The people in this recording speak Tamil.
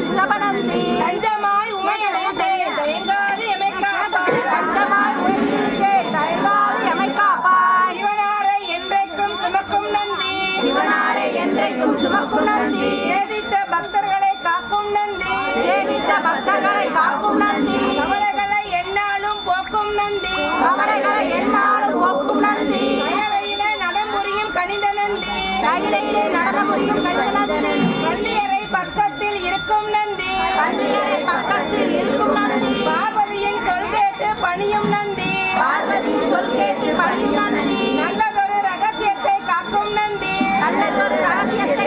சபனந்தி. தைதமாய் என்றைக்கும் சுமக்கும் சுமக்கும் நந்தி. சேவித்த பக்தர்களை காக்கும் நந்தி. சேவித்த பக்தர்களை காக்கும் நந்தி. கவலைகளை என்னாலும் போக்கும் நந்தி. பார்வதியின் சொல் பணியும் நந்தி பார்வதியின் சொல் பணியும் நந்தி நல்லதொரு ரகசியத்தை காக்கும் நந்தி. நல்லதொரு ரகசியத்தை